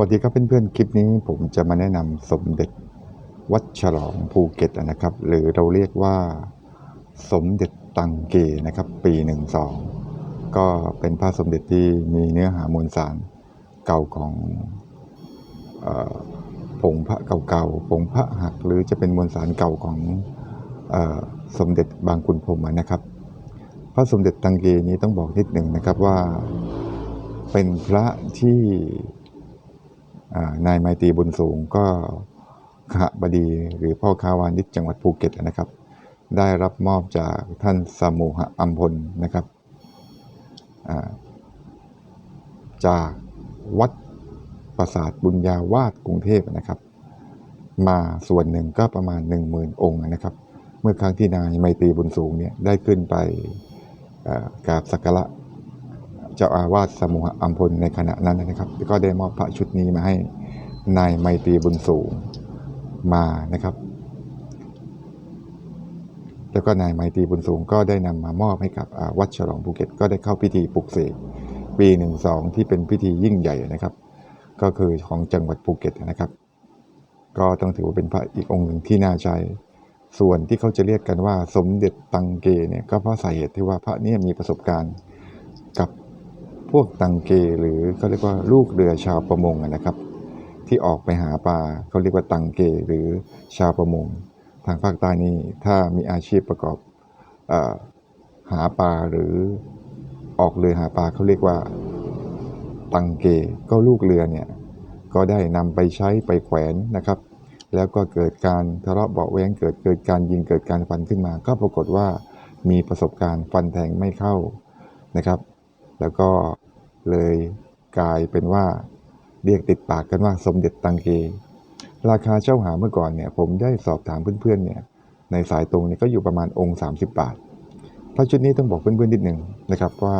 วัสดีครับเพื่อนๆ คลิปนี้ผมจะมาแนะนำสมเด็จวัดฉลองภูเก็ตนะครับ หรือเราเรียกว่าสมเด็จตังเกนะครับ ปี 12 ก็เป็นพระสมเด็จที่มีเนื้อหามวลสารเก่าของอผงพระเก่าๆผงพระหักหรือจะเป็นมวลสารเก่าของอสมเด็จบางขุนพรมนะครับ พระสมเด็จตังเกนี้ต้องบอกนิดหนึ่งนะครับว่าเป็นพระที่ นายไมตรีบุญสูงก็ขบดีหรือพ่อค้าวานิชจังหวัดภูเก็ตนะครับ ได้รับมอบจากท่านสมุหะอัมพลนะครับ จากวัดปราสาทบุญญาวาดกรุงเทพนะครับ มาส่วนหนึ่งก็ประมาณ 1 0,000 องค์นะครับ เมื่อครั้งที่นายไมตรีบุญสูงเนี่ยได้ขึ้นไปกราบสักการะ เจ้าอาวาสสมุหอัมพลในขณะนั้นนะครับ ก็ได้มอบพระชุดนี้มาให้นายไมตรีบุญสูงมานะครับ แล้วก็นายไมตรีบุญสูงก็ได้นำมามอบให้กับวัดฉลองภูเก็ต ก็ได้เข้าพิธีปลุกเสกปีหนึ่งสองที่เป็นพิธียิ่งใหญ่นะครับ ก็คือของจังหวัดภูเก็ตนะครับ ก็ต้องถือว่าเป็นพระอีกองค์หนึ่งที่น่าใช้ส่วนที่เขาจะเรียกกันว่าสมเด็จตังเกเนี่ยก็เพราะสาเหตุที่ว่าพระเนี่ยมีประสบการณ์ พวกตังเกหรือเขาเรียกว่าลูกเรือชาวประมงนะครับ ที่ออกไปหาปลาเขาเรียกว่าตังเกหรือชาวประมง ทางภาคใต้นี่ถ้ามีอาชีพประกอบอหาปลาหรือออกเรือหาปลาเขาเรียกว่าตังเกก็ลูกเรือเนี่ยก็ได้นำไปใช้ไปแขวนนะครับ แล้วก็เกิดการทะเลาะเบาแวงเกิดเกิดการยิงเกิดการฟันขึ้นมา ก็ปรากฏว่ามีประสบการณ์ฟันแทงไม่เข้านะครับ แล้วก็เลยกลายเป็นว่าเรียกติดปากกันว่าสมเด็จตังเก ราคาเช่าหาเมื่อก่อนเนี่ยผมได้สอบถามเพื่อนๆเนี่ยในสายตรงเนี่ยก็อยู่ประมาณองค์ 30 บาท พระชุดนี้ต้องบอกเพื่อนๆนิดหนึ่งนะครับว่า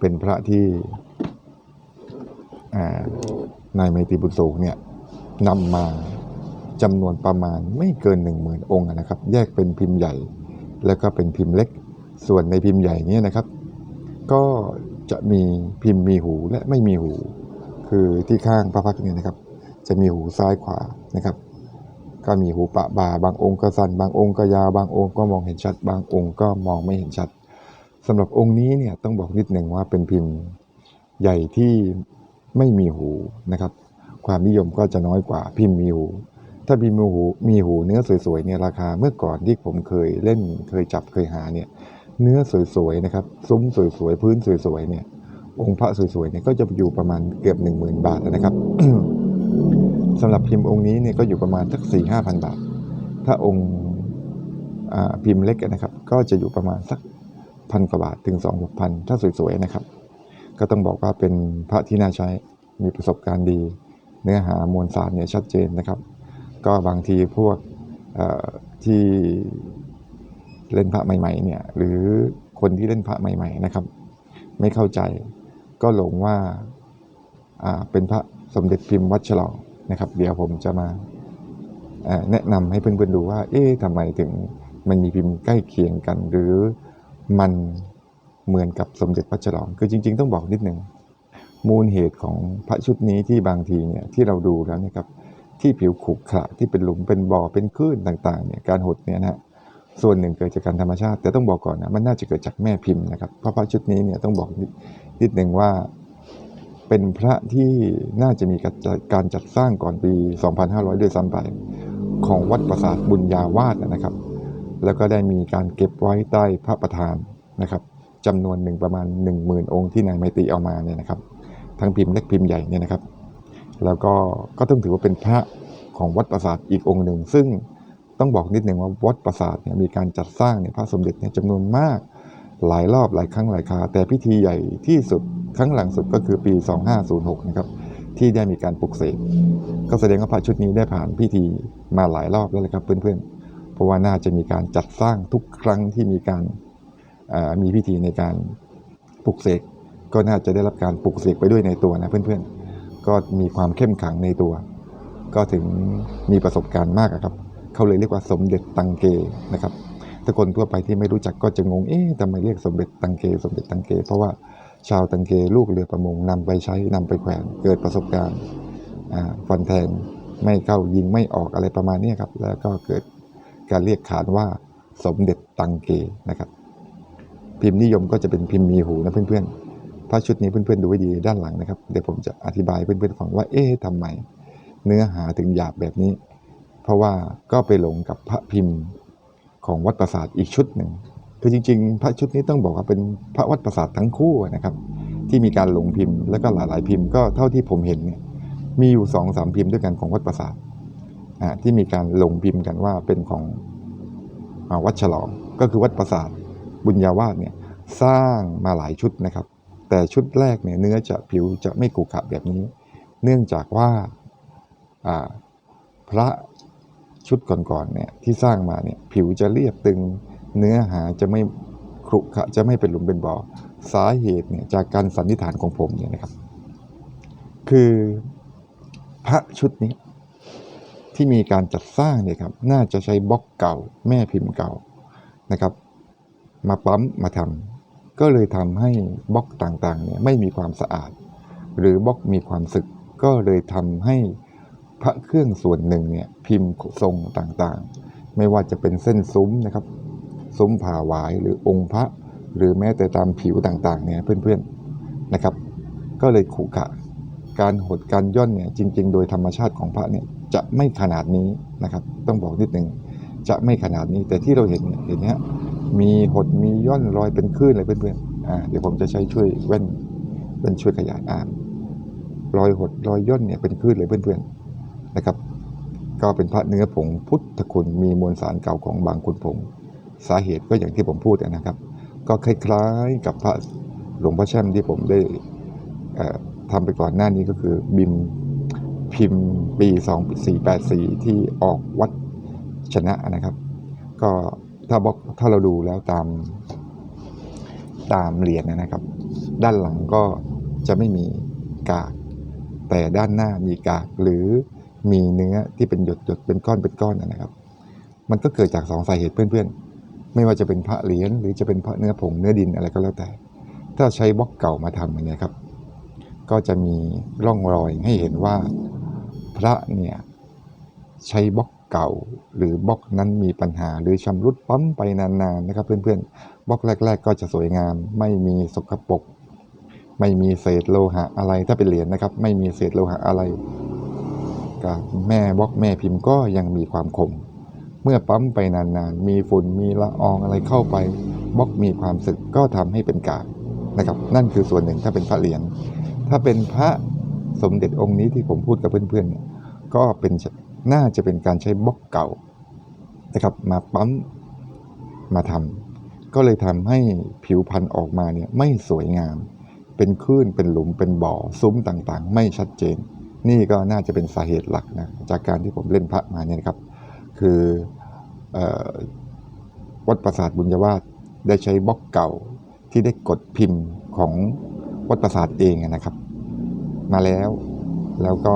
เป็นพระที่นายไมตรีบุญสูงเนี่ยนำมาจำนวนประมาณไม่เกิน 1 0,000 องค์นะครับ แยกเป็นพิมพ์ใหญ่ แล้วก็เป็นพิมพ์เล็ก ส่วนในพิมพ์ใหญ่เนี่ยนะครับ ก็ จะมีพิมพ์มีหูและไม่มีหู คือที่ข้างพระพักตร์เนี่ยนะครับ จะมีหูซ้ายขวานะครับ ก็มีหูปะบาบางองค์ก็สั้นบางองค์ก็ยาวบางองค์ก็มองเห็นชัด บางองค์ก็มองไม่เห็นชัดสำหรับองค์นี้เนี่ยต้องบอกนิดหนึ่งว่าเป็นพิมพ์ใหญ่ที่ไม่มีหูนะครับ ความนิยมก็จะน้อยกว่าพิมพ์มีหู ถ้าพิมพ์มีหูมีหูเนื้อสวยๆเนี่ยราคาเมื่อก่อนที่ผมเคยเล่นเคยจับเคยหาเนี่ย เนื้อสวยๆนะครับซุ้มสวยๆพื้นสวยๆเนี่ย องค์พระสวยๆเนี่ยก็จะอยู่ประมาณเกือบ 1 0,000 บาทนะครับสำหรับพิมพ์องค์นี้เนี่ยก็อยู่ประมาณสักสี่ห้าพันบาท ถ้าองค์พิมพ์เล็กนะครับ ก็จะอยู่ประมาณสักพันกว่าบาทถึงสองพันถ้าสวยๆนะครับ ก็ต้องบอกว่าเป็นพระที่น่าใช้มีประสบการณ์ดี เนื้อหามวลสารเนี่ยชัดเจนนะครับ ก็บางทีพวกที่ เล่นพระใหม่ๆเนี่ยหรือคนที่เล่นพระใหม่ ๆนะครับ ไม่เข้าใจก็หลงว่าอ่าเป็นพระสมเด็จพิมพ์วัดฉลองนะครับ เดี๋ยวผมจะมาแนะนำให้เพื่อนๆดูว่า เอ๊ะทำไมถึงมันมีพิมพ์ใกล้เคียงกัน หรือมันเหมือนกับสมเด็จพระฉลอง คือจริง ๆ ต้องบอกนิดหนึ่งมูลเหตุของพระชุดนี้ที่บางทีเนี่ยที่เราดูแล้วเนี่ยครับที่ผิวขรุขระที่เป็นหลุมเป็นบ่อเป็นคลื่นต่างๆเนี่ยการหดเนี่ยนะฮะ ส่วนหนึ่งเกิดจากการธรรมชาติ แต่ต้องบอกก่อนนะมันน่าจะเกิดจากแม่พิมพ์นะครับเพราะพระชุดนี้เนี่ยต้องบอกนิดหนึ่งว่าเป็นพระที่น่าจะมีการจัดสร้างก่อนปี 2500 ด้วยซ้ำไปของวัดปราสาทบุญญาวาสนะครับ แล้วก็ได้มีการเก็บไว้ใต้พระประธานนะครับจำนวนหนึ่งประมาณ 10,000 องค์ที่นายไมตรีเอามาเนี่ยนะครับ ทั้งพิมพ์เล็กพิมพ์ใหญ่เนี่ยนะครับ แล้วก็ก็ต้องถือว่าเป็นพระของวัดปราสาทอีกองค์หนึ่ง ซึ่ง ต้องบอกนิดหนึ่งว่าวัดปราสาทเนี่ยมีการจัดสร้างเนี่ยพระสมเด็จเนี่ยจำนวนมาก หลายรอบหลายครั้งหลายคราแต่พิธีใหญ่ที่สุดครั้งหลังสุดก็คือปี 2506 นะครับที่ได้มีการปลุกเสกก็แสดงว่าพระชุดนี้ได้ผ่านพิธีมาหลายรอบแล้วเลยครับเพื่อนๆ เพราะว่าน่าจะมีการจัดสร้างทุกครั้งที่มีการมีพิธีในการปลุกเสกก็น่าจะได้รับการปลุกเสกไปด้วยในตัวนะเพื่อนๆ ก็มีความเข้มขังในตัว ก็ถึงมีประสบการณ์มากครับ เขาเลยเรียกว่าสมเด็จตังเกนะครับถ้าคนทั่วไปที่ไม่รู้จักก็จะงง เอ๊ะทำไมเรียกสมเด็จตังเก สมเด็จตังเก เพราะว่าชาวตังเกลูกเรือประมงนำไปใช้นำไปแขวนเกิดประสบการณ์ฟันแทงไม่เข้ายิงไม่ออกอะไรประมาณนี้ครับ แล้วก็เกิดการเรียกขานว่าสมเด็จตังเกนะครับ พิมพ์นิยมก็จะเป็นพิมพ์มีหูนะเพื่อนๆพระชุดนี้เพื่อนๆดูไว้ดีด้านหลังนะครับ เดี๋ยวผมจะอธิบายเพื่อนๆฟังว่า เอ๊ะทำไมเนื้อหาถึงหยาบแบบนี้ เพราะว่าก็ไปหลงกับพระพิมพ์ของวัดประสาทอีกชุดหนึ่งคือจริง ๆ พระชุดนี้ต้องบอกว่าเป็นพระวัดประสาททั้งคู่นะครับ ที่มีการลงพิมพ์ แล้วก็หลายๆพิมพ์ก็เท่าที่ผมเห็นเนี่ยมีอยู่สองสามพิมพ์ด้วยกันของวัดประสาทอ่าที่มีการลงพิมพ์กันว่าเป็นของอาวัดฉลองก็คือวัดประสาทบุญญาวาสเนี่ยสร้างมาหลายชุดนะครับ แต่ชุดแรกเนี่ยเนื้อจะผิวจะไม่ขรุขะแบบนี้ เนื่องจากว่าอ่าพระ ชุดก่อนๆเนี่ยที่สร้างมาเนี่ยผิวจะเรียบตึงเนื้อหาจะไม่ขรุขระจะไม่เป็นหลุมเป็นบ่อสาเหตุเนี่ยจากการสันนิษฐานของผมเนี่ยนะครับ คือพระชุดนี้ที่มีการจัดสร้างเนี่ยครับน่าจะใช้บล็อกเก่าแม่พิมพ์เก่านะครับ มาปั๊มมาทำก็เลยทำให้บล็อกต่างๆเนี่ยไม่มีความสะอาด หรือบล็อกมีความสึกก็เลยทำให้ ระเครื่องส่วนหนึ่งเนี่ยพิมพ์ทรงต่างๆ ไม่ว่าจะเป็นเส้นซุ้มนะครับซุ้มผ่าหวายหรือองค์พระ หรือแม้แต่ตามผิวต่างๆเนี่ยเพื่อนๆนะครับ ก็เลยขรุขะการหดการย่อนเนี่ยจริง ๆ โดยธรรมชาติของพระเนี่ยจะไม่ขนาดนี้นะครับ ต้องบอกนิดนึงจะไม่ขนาดนี้แต่ที่เราเห็นเห็นไหมฮะมีหดมีย่อนรอยเป็นคลื่นเลยเพื่อนๆอ่าเดี๋ยวผมจะใช้ช่วยแว่นเป็นช่วยขยายอ่านรอยหดรอยย่นเนี่ยเป็นคลื่นเลยเพื่อนๆ นะครับ ก็เป็นพระเนื้อผงพุทธคุณมีมวลสารเก่าของบางคุณผง สาเหตุก็อย่างที่ผมพูดนะครับ ก็คล้ายๆกับพระหลวงพ่อแช่มที่ผมได้ทำไปก่อนหน้านี้ก็คือบิมพิมพ์ปี2484 ที่ออกวัดชนะนะครับ ก็ถ้าบอกถ้าเราดูแล้วตามตามเหรียญนะครับ ด้านหลังก็จะไม่มีกาก แต่ด้านหน้ามีกากหรือ มีเนื้อที่เป็นหยดหยดเป็นก้อนเป็นก้อนนะครับ มันก็เกิดจากสองสาเหตุเพื่อนๆ ไม่ว่าจะเป็นพระเหรียญหรือจะเป็นพระเนื้อผงเนื้อดินอะไรก็แล้วแต่ ถ้าใช้บล็อกเก่ามาทำอย่างเงี้ครับ ก็จะมีร่องรอยให้เห็นว่าพระเนี่ยใช้บล็อกเก่าหรือบล็อกนั้นมีปัญหาหรือชำรุดปั๊มไปนานๆนะครับเพื่อนๆบล็อกแรก ๆ ก็จะสวยงาม ไม่มีสกปรกไม่มีเศษโลหะอะไรถ้าเป็นเหรียญนะครับ ไม่มีเศษโลหะอะไร กับแม่บล็อกแม่พิมพ์ก็ยังมีความคม เมื่อปั๊มไปนานๆ มีฝุ่นมีละอองอะไรเข้าไปบล็อกมีความสึกก็ทำให้เป็นกากนะครับ นั่นคือส่วนหนึ่งถ้าเป็นพระเหรียญถ้าเป็นพระสมเด็จองค์นี้ที่ผมพูดกับเพื่อนๆ ก็เป็นน่าจะเป็นการใช้บล็อกเก่านะครับมาปั๊มมาทำก็เลยทำให้ผิวพันธุ์ออกมาเนี่ยไม่สวยงาม เป็นคลื่นเป็นหลุมเป็นบ่อซุ้มต่างๆ ไม่ชัดเจน นี่ก็น่าจะเป็นสาเหตุหลักนะจากการที่ผมเล่นพระมาเนี่ยนะครับ คือออวัดประสาทบุญญาวาสได้ใช้บล็อกเก่าที่ได้กดพิมพ์ของวัดประสาทเองนะครับ มาแล้วแล้วก็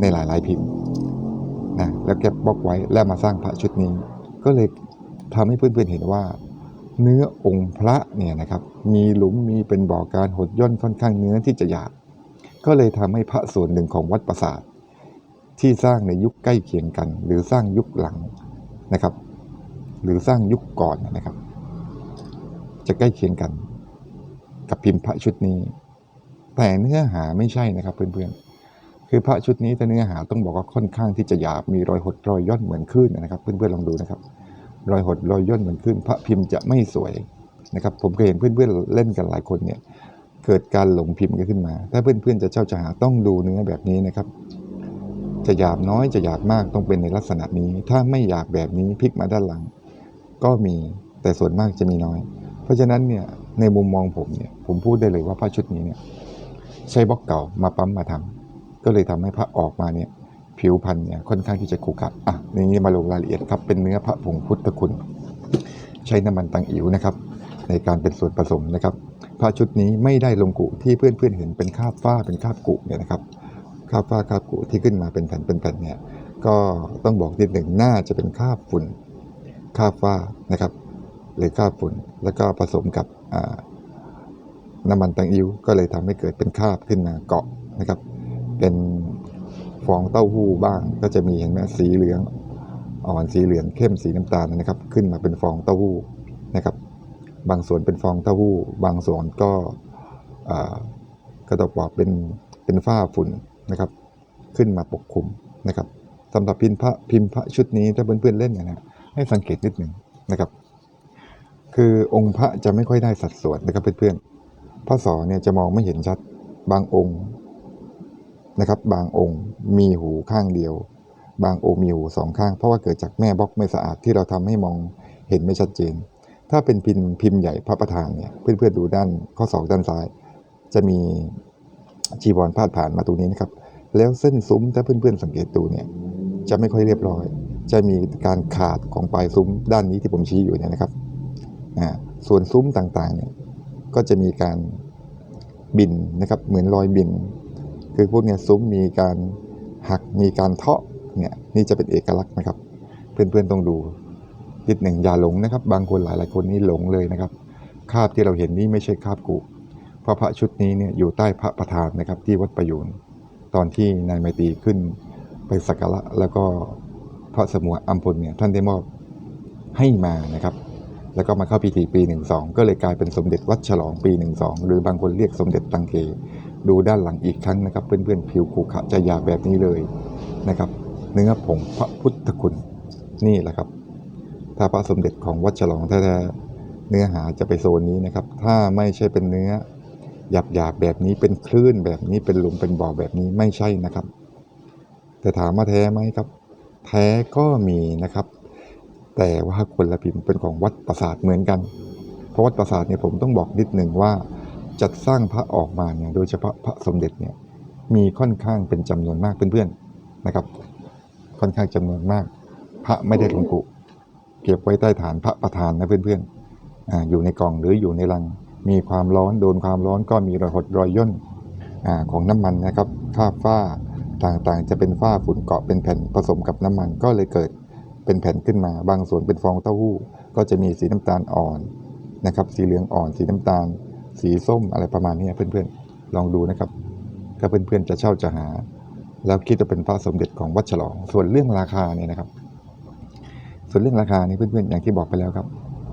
ในหลาย ๆ พิมพ์นะแล้วเก็บบล็อกไว้แล้วมาสร้างพระชุดนี้ ก็เลยทำให้เพื่อน ๆ เห็นว่า เนื้อองค์พระเนี่ยนะครับ มีหลุมมีเป็นบ่อการหดย่นค่อนข้างเนื้อที่จะหยาบ ก็เลยทำให้พระส่วนหนึ่งของวัดประสาท ที่สร้างในยุคใกล้เคียงกัน หรือสร้างยุคหลังนะครับ หรือสร้างยุคก่อนนะครับ จะใกล้เคียงกัน กับพิมพ์พระชุดนี้ แต่เนื้อหาไม่ใช่นะครับเพื่อนๆคือพระชุดนี้แต่เนื้อหาต้องบอกว่าค่อนข้างที่จะหยาบมีรอยหดรอยย่นเหมือนคลื่นนะครับ เพื่อนๆลองดูนะครับ รอยหดรอยย่นเหมือนคลื่นพระพิมพ์จะไม่สวยนะครับ ผมเคยเห็นเพื่อนๆเล่นกันหลายคนเนี่ย เกิดการหลงพิมพ์กันขึ้นมา ถ้าเพื่อนๆจะเจ้าจะหาต้องดูเนื้อแบบนี้นะครับ จะหยาบน้อยจะหยาบมากต้องเป็นในลักษณะนี้ ถ้าไม่หยาบแบบนี้พลิกมาด้านหลัง ก็มีแต่ส่วนมากจะมีน้อย เพราะฉะนั้นเนี่ยในมุมมองผมเนี่ยผมพูดได้เลยว่าพระชุดนี้เนี่ยใช้บล็อกเก่ามาปั๊มมาทำก็เลยทำให้พระออกมาเนี่ยผิวพันธุ์เนี่ยค่อนข้างที่จะขรุขระอะนี้มาลงรายละเอียดครับเป็นเนื้อพระผงพุทธคุณ ใช้น้ำมันตังอิ๋วนะครับ ในการเป็นส่วนผสมนะครับ พระชุดนี้ไม่ได้ลงกุที่เพื่อนๆเห็นเป็นคาบฝ้าเป็นคาบกุเนี่ยนะครับคาบฝ้าคาบกุที่ขึ้นมาเป็นแผ่นเป็นแผ่นเนี่ยก็ต้องบอกนิดหนึ่งน่าจะเป็นคาบฝุ่นคาบฝ้านะครับหรือคาบฝุ่นแล้วก็ผสมกับน้ำมันตังอิ้วก็เลยทำให้เกิดเป็นคาบขึ้นมาเกาะนะครับ เป็นฟองเต้าหู้บ้างก็จะมีเห็นไหมสีเหลืองอ่อนสีเหลืองเข้มสีน้ำตาลนะครับ ขึ้นมาเป็นฟองเต้าหู้นะครับ บางส่วนเป็นฟองเต้าหู้ บางส่วนก็อ่าก็ต้องบอกเป็นเป็นฝ้าฝุ่นนะครับ ขึ้นมาปกคลุมนะครับสำหรับพิมพ์พระพิมพ์พระชุดนี้ถ้าเพื่อนๆเล่นเนี่ยนะให้สังเกตนิดหนึ่งนะครับ คือองค์พระจะไม่ค่อยได้สัดส่วนนะครับเพื่อนๆพระสอเนี่ยจะมองไม่เห็นชัดบางองค์นะครับ บางองค์มีหูข้างเดียว บางองค์มีหูสองข้าง เพราะว่าเกิดจากแม่บล็อกไม่สะอาดที่เราทำให้มองเห็นไม่ชัดเจน ถ้าเป็นพิมพ์พิมพ์ใหญ่พระประธานเนี่ยเพื่อนๆดูด้านข้อศอกด้านซ้าย จะมีจีวรพาดผ่านมาตรงนี้นะครับ แล้วเส้นซุ้มถ้าเพื่อนๆสังเกตดูเนี่ยจะไม่ค่อยเรียบร้อย จะมีการขาดของปลายซุ้มด้านนี้ที่ผมชี้อยู่เนี่ยนะครับอ่าส่วนซุ้มต่างๆเนี่ยก็จะมีการบินนะครับเหมือนรอยบิน คือพวกเนี้ยซุ้มมีการหักมีการเทาะเนี่ยนี่จะเป็นเอกลักษณ์นะครับ เพื่อนๆต้องดู นิดหนึ่งอย่าหลงนะครับ บางคนหลายๆคนนี่หลงเลยนะครับคาบที่เราเห็นนี่ไม่ใช่คาบกุเพราะพระชุดนี้เนี่ยอยู่ใต้พระประธานนะครับที่วัดประยูนตอนที่นายไมตรีขึ้นไปสักการะแล้วก็พระสมุอัมพลเนี่ยท่านได้มอบให้มานะครับ แล้วก็มาเข้าพิธีปี 12 ก็เลยกลายเป็นสมเด็จวัดฉลองปี 12 หรือบางคนเรียกสมเด็จตังเกดูด้านหลังอีกครั้งนะครับเพื่อนๆผิวขรุขะจะยาแบบนี้เลยนะครับ เนื้อผงพระพุทธคุณนี่แหละครับ ถ้าพระสมเด็จของวัดฉลองแท้ๆเนื้อหาจะไปโซนนี้นะครับ ถ้าไม่ใช่เป็นเนื้อหยาบๆแบบนี้เป็นคลื่นแบบนี้เป็นหลุมเป็นบ่อแบบนี้ไม่ใช่นะครับ แต่ถามว่าแท้ไหมครับ แท้ก็มีนะครับ แต่ว่าคนละพิมพ์เป็นของวัดประสาทเหมือนกัน เพราะวัดประสาทเนี่ยผมต้องบอกนิดหนึ่งว่าจัดสร้างพระออกมาเนี่ยโดยเฉพาะพระสมเด็จเนี่ยมีค่อนข้างเป็นจำนวนมากเพื่อนๆนะครับ ค่อนข้างจำนวนมาก พระไม่ได้ลงกุ เก็บไว้ใต้ฐานพระประธานนะเพื่อนๆออยู่ในกล่องหรืออยู่ในลัง มีความร้อนโดนความร้อนก็มีรอยหดรอยย่นอของน้ำมันนะครับค่าบฝ้าต่างๆ จะเป็นฝ้าฝุ่นเกาะเป็นแผ่นผสมกับน้ำมันก็เลยเกิดเป็นแผ่นขึ้นมา บางส่วนเป็นฟองเต้าหู้ ก็จะมีสีน้ำตาลอ่อนนะครับ สีเหลืองอ่อน สีน้ำตาล สีส้มอะไรประมาณนี้เพื่อนๆ ลองดูนะครับ ถ้าเพื่อนๆจะเช่าจะหา แล้วคิดว่าเป็นพระสมเด็จของวัดฉลอง ส่วนเรื่องราคาเนี่ยนะครับ ส่วนเรื่องราคานี่เพื่อนๆอย่างที่บอกไปแล้วครับ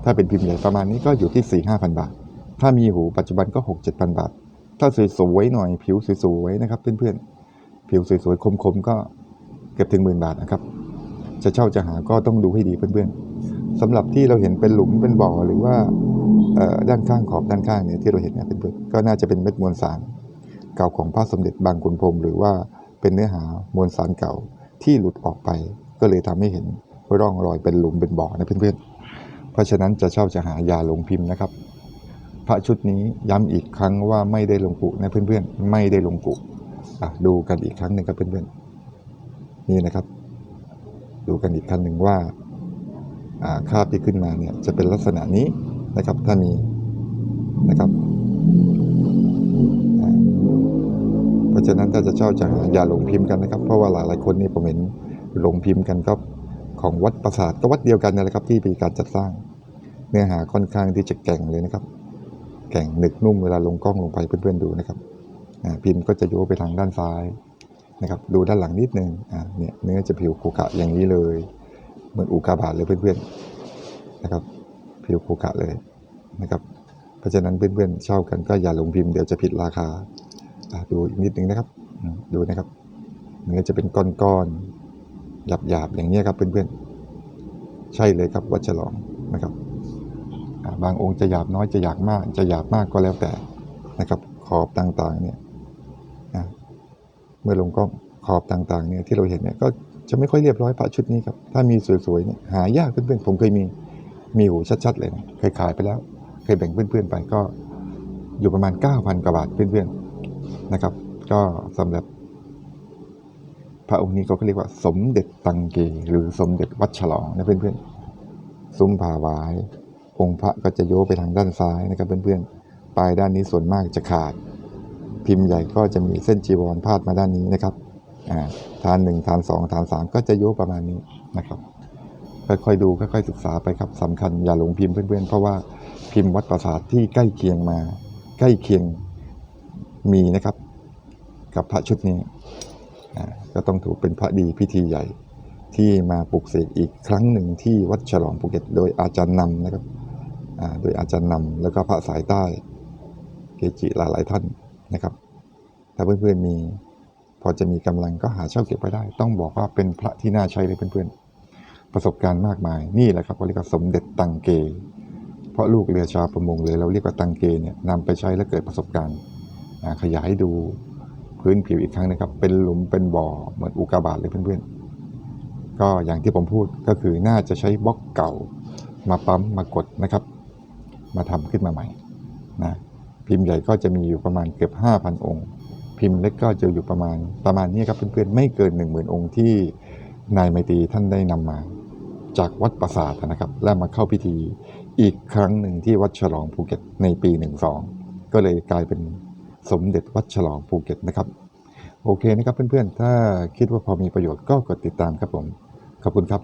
ถ้าเป็นพิมพ์ใหญ่ประมาณนี้ก็อยู่ที่4ี่ห้าพันบาท ถ้ามีหูปัจจุบันก็6 7 0 0 0 บาท ถ้าสวยๆหน่อยผิวสวยๆนะครับเพื่อนๆผิวสวยๆคมๆก็เกือบถึงหมื่นบาทนะครับจะเช่าจะหาก็ต้องดูให้ดีเพื่อนๆสำหรับที่เราเห็นเป็นหลุมเป็นบ่อหรือว่าด้านข้างขอบด้านข้างเนี่ยที่เราเห็นเนี่ยเพื่อนๆก็น่าจะเป็นเม็ดมวลสารเก่าของพระสมเด็จบางขุนพรมหรือว่าเป็นเนื้อหามวลสารเก่าที่หลุดออกไปก็เลยทำให้เห็น ร่องรอยเป็นหลุมเป็นบ่อนะเพื่อนๆ เพราะฉะนั้นจะช่าจะหายาลงพิมพ์นะครับ พระชุดนี้ย้ำอีกครั้งว่าไม่ได้ลงกุนะเพื่อนๆ ไม่ได้ลงกุดูกันอีกครั้งหนึ่งครับเพื่อนๆ นี่นะครับ ดูกันอีกครั้งหนึ่งว่าอ่าคราบที่ขึ้นมาเนี่ยจะเป็นลักษณะนี้นะครับ ถ้ามีนะครับเพราะฉะนั้นถ้าจะเช่าจะหาอย่าลงพิมพ์กันนะครับ เพราะว่าหลายๆคนนี่ผมเห็นลงพิมพ์กันครับ ของวัดประสาทก็วัดเดียวกันนั่นแหละครับที่มีการจัดสร้าง เนื้อหาค่อนข้างที่จะแก่งเลยนะครับ แก่งหนึกนุ่มเวลาลงกล้องลงไปเพื่อนๆดูนะครับพิมพ์ก็จะโยกไปทางด้านซ้ายนะครับดูด้านหลังนิดนึงอ่าเนี่ยเนื้อจะผิวขรุขระอย่างนี้เลย เหมือนอุกาบาตเลยเพื่อนๆนะครับผิวขรุขระเลยนะครับเพราะฉะนั้นเพื่อนๆช่ากันก็อย่าลงพิมพ์เดี๋ยวจะผิดราคาดูอีกนิดนึงนะครับดูนะครับเนื้อจะเป็นก้อนๆ หยาบๆอย่างนี้ครับเพื่อนๆ ใช่เลยครับวัดฉลองนะครับ บางองค์จะหยาบน้อยจะหยาบมาก จะหยาบมากก็แล้วแต่นะครับ ขอบต่างๆเนี่ยนะเมื่อลงกล้องขอบต่างๆเนี่ยที่เราเห็นเนี่ยก็จะไม่ค่อยเรียบร้อยพระชุดนี้ครับ ถ้ามีสวยๆเนี่ยหายากเพื่อนๆผมเคยมีมีหูชัดๆเลยนะเคยขายไปแล้ว เคยแบ่งเพื่อนๆไปก็อยู่ประมาณ 9,000กว่าบาทเพื่อนๆนะครับ ก็สำหรับ พระองค์นี้เขาก็เรียกว่า สมเด็จตังเก หรือสมเด็จวัดฉลองนะเพื่อนๆซุ้มผาวาย องค์พระก็จะโยไปทางด้านซ้ายนะครับเพื่อนๆปลายด้านนี้ส่วนมากจะขาด พิมพ์ใหญ่ก็จะมีเส้นจีวรพาดมาด้านนี้นะครับฐานหนึ่งฐานสองฐานสามก็จะโยประมาณนี้นะครับค่อยๆดูค่อยๆศึกษาไปครับสำคัญอย่าหลงพิมพ์เพื่อนๆเพราะว่าพิมพ์วัดประสาทที่ใกล้เคียงมา ใกล้เคียงมีนะครับ กับพระชุดนี้ ก็ต้องถือเป็นพระดีพิธีใหญ่ที่มาปลุกเสกอีกครั้งหนึ่งที่วัดฉลองภูเก็ต โดยอาจารย์นำนะครับโดยอาจารย์นำแล้วก็พระสายใต้เกจิหลายๆท่านนะครับ ถ้าเพื่อนๆมีพอจะมีกำลังก็หาเช่าเก็บไว้ได้ ต้องบอกว่าเป็นพระที่น่าใช้เลยเพื่อนๆ ประสบการณ์มากมาย นี่แหละครับเขาเรียกว่าสมเด็จตังเก เพราะลูกเรือชาวประมงเลยเราเรียกว่าตังเกเนี่ยนำไปใช้แล้วเกิดประสบการณ์อ่าขยายดู พื้นผิวอีกครั้งนะครับ เป็นหลุมเป็นบ่อเหมือนอุกกาบาตเลยเพื่อนๆ ก็อย่างที่ผมพูดก็คือน่าจะใช้บล็อกเก่ามาปั๊มมากดนะครับ มาทำขึ้นมาใหม่นะพิมพ์ใหญ่ก็จะมีอยู่ประมาณเกือบ 5,000 องค์ พิมพ์เล็กก็จะอยู่ประมาณประมาณนี้ครับเพื่อนๆไม่เกิน 10,000 องค์ที่นายไมตรีท่านได้นำมา จากวัดปราสาทนะครับ และมาเข้าพิธีอีกครั้งหนึ่งที่วัดฉลองภูเก็ตในปี 12 ก็เลยกลายเป็น สมเด็จวัดฉลองภูเก็ตนะครับ โอเคนะครับเพื่อนๆ ถ้าคิดว่าพอมีประโยชน์ก็กดติดตามครับผม ขอบคุณครับ